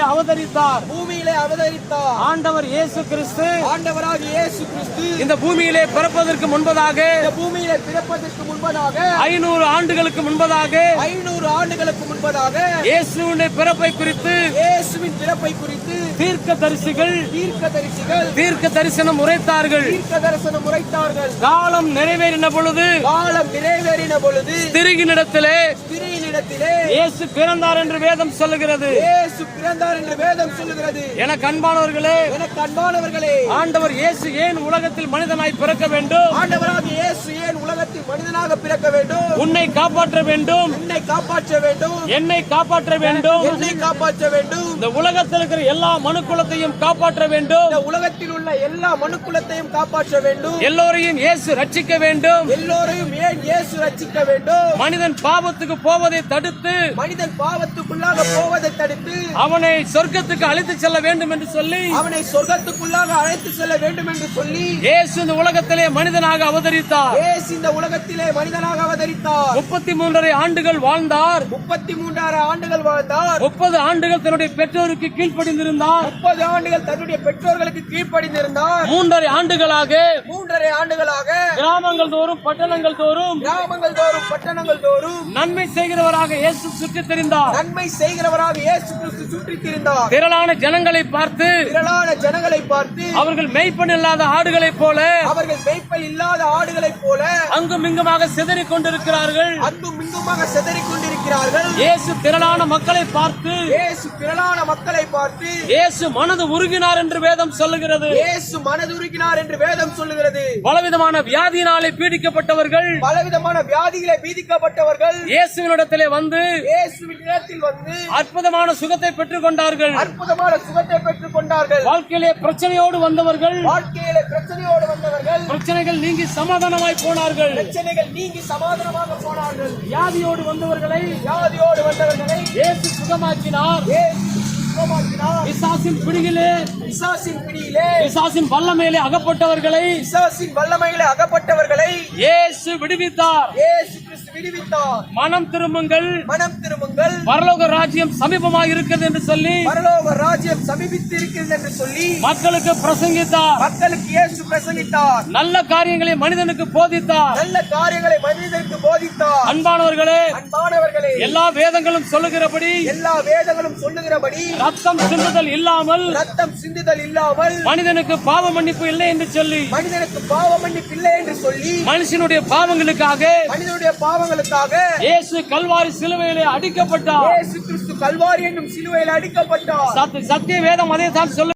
பூமியிலே அவதரித்தார். பூமியிலே அவதரித்தார். ஆண்டவர் இயேசு கிறிஸ்து. ஆண்டவராக இயேசு கிறிஸ்து. இந்த பூமியிலே பிறப்பதற்கு முன்பதாக இந்த பூமியிலே பிறப்பதற்கு முன்பதாக ஐநூறு ஆண்டுகளுக்கு முன்பதாக ஐநூறு ஆண்டுகளுக்கு முன்பதாக இயேசுவினுடைய பிறப்பை குறித்து இயேசுவின் பிறப்பை குறித்து தீர்க்க தரிசிகள் தீர்க்க தரிசிகள் தீர்க்க தரிசனம் உரைத்தார்கள். தீர்க்க தரிசனம் உரைத்தார்கள். காலம் நிறைவேறின பொழுது காலம் நிறைவேறின பொழுது திருகினிடத்திலே திரியினிடத்திலே இயேசு பிறந்தார் என்று வேதம் சொல்லுகிறது. இயேசு பிறந்தார் என்று வேதம் சொல்லுகிறது. என கண்பானவர்களே எனக்கு அன்பானவர்களே ஆண்டவர் இயேசு ஏன் உலகத்தில் மனிதனாய் பிறக்க வேண்டும்? ஆண்டவராக இயேசு ஏன் உலகத்தில் மனிதனாக பிறக்க வேண்டும்? உன்னை காப்பாற்ற வேண்டும். என்னை காப்பாற்ற வேண்டும். என்னை காப்பாற்ற வேண்டும். என்னை காப்பாற்ற வேண்டும். இந்த உலகத்தில் இருக்கிற எல்லா மனுக்குலத்தையும் காப்பாற்ற வேண்டும். இந்த உலகத்தில் உள்ள எல்லா மனுக்குலத்தையும் காப்பாற்ற வேண்டும். எல்லோரையும் இயேசு ரட்சிக்க வேண்டும். எல்லோரையும் ஏன் இயேசு ரட்சிக்க வேண்டும்? மனிதன் பாவத்துக்கு போவதை தடுத்து மனிதன் பாவத்துக்குள்ளாக போவதை தடுத்து அவனை சொர்க்கத்துக்கு அழைத்து செல்ல வேண்டும் என்று சொல்லி அவனை சொர்க்கத்துக்குள்ளாக அழைத்து செல்ல வேண்டும் என்று சொல்லி இயேசு இந்த உலகத்திலே மனிதனாக அவதரித்தார். இயேசு இந்த உலகத்திலே மனிதனாக அவதரித்தார். முப்பத்தி மூன்றரை ஆண்டுகள் வாழ்ந்தார். முப்பத்தி மூன்றாயிரம் ஆண்டுகள் வாழ்ந்தார். முப்பது ஆண்டுகள் தன்னுடைய பெற்றோருக்கு கீழ்ப்படிந்திருந்தார். முப்பது ஆண்டுகள் தன்னுடைய பெற்றோர்களுக்கு கீழ்ப்படிந்திருந்தார். மூன்றரை ஆண்டுகளாக மூன்றரை ஆண்டுகளாக கிராமங்கள் தோறும் பட்டணங்கள் தோறும் கிராமங்கள் தோறும் பட்டணங்கள் தோறும் நன்மை செய்கிறவராக இயேசு சுற்றித் தெரிந்தார். நன்மை செய்கிறவராக இயேசு கிறிஸ்து சுற்றித் திரிந்தார். திரளான ஜனங்களை பார்த்து திரளான ஜனங்களை பார்த்து அவர்கள் மெய்ப்பன் இல்லாத ஆடுகளைப் போல அவர்கள் மெய்ப்பல் இல்லாத ஆடுகளைப் போல அங்கும் இங்குமாக சிதறிக் கொண்டிருக்கிறார்கள். அங்கும் இங்குமாக செதறிக் கொண்டிருக்கிறார்கள் இயேசு திரளான மக்களை பார்த்து இயேசு திரளான மக்களை பார்த்து இயேசு மனது உருகினார் என்று வேதம் சொல்லுகிறது. இயேசு மனதுருகினார் என்று வேதம் சொல்லுகிறது. பலவிதமான வியாதியினாலே பீடிக்கப்பட்டவர்கள் பலவிதமான வியாதிகளை பீதிக்கப்பட்டவர்கள் இயேசுவினிடத்திலே வந்து இயேசுவின் இடத்தில் வந்து அற்புதமான சுகத்தை பெற்றுக் கொண்டார்கள் அற்புதமான சுகத்தை பெற்றுக் கொண்டார்கள் வாழ்க்கையிலே பிரச்சனையோடு வந்தவர்கள் வாழ்க்கையில பிரச்சனையோடு வந்தவர்கள். பிரச்சனைகள் நீங்கி சமாதானமாய் போனார்கள். பிரச்சனைகள் நீங்கி சமாதானமாக போனார்கள். வியாதியோடு வந்தவர்களை வியாதியோடு வந்தவர்களை இயேசு சுகமாக்கினார். பிசாசின் பிடியிலே பிசாசின் பிடியிலே பிசாசின் வல்லமையிலே அகப்பட்டவர்களை பிசாசின் வல்லமையிலே அகப்பட்டவர்களை இயேசு விடுவித்தார். இயேசு விடுவித்தார் மனம் திரும்புங்கள். மனம் திரும்புங்கள். பரலோக ராஜ்யம் சமீபமாக இருக்கிறது என்று சொல்லி பரலோக ராஜ்யம் சமீபித்து இருக்கிறது என்று சொல்லி மக்களுக்கு பிரசங்கித்தார். மக்களுக்கு இயேசு பிரசங்கித்தார். நல்ல காரியங்களை மனிதனுக்கு போதித்தார். நல்ல காரியங்களை மனிதனுக்கு போதித்தார். அன்பானவர்களே அன்பானவர்களே எல்லா வேதங்களும் சொல்லுகிறபடி எல்லா வேதங்களும் சொல்லுகிறபடி ரத்தம் சிந்துதல் இல்லாமல் ரத்தம் சிந்துதல் இல்லாமல் மனிதனுக்கு பாவ மன்னிப்பு இல்லை என்று சொல்லி மனிதனுக்கு பாவ மன்னிப்பில்லை என்று சொல்லி மனுஷனுடைய பாவங்களுக்காக மனிதனுடைய பாவங்களுக்காக இயேசு கல்வாரி சிலுவையிலே அடிக்கப்பட்டார். இயேசு கிறிஸ்து கல்வாரி என்னும் சிலுவையில் அடிக்கப்பட்டார். சத்திய வேதம் அதே தான் சொல்லு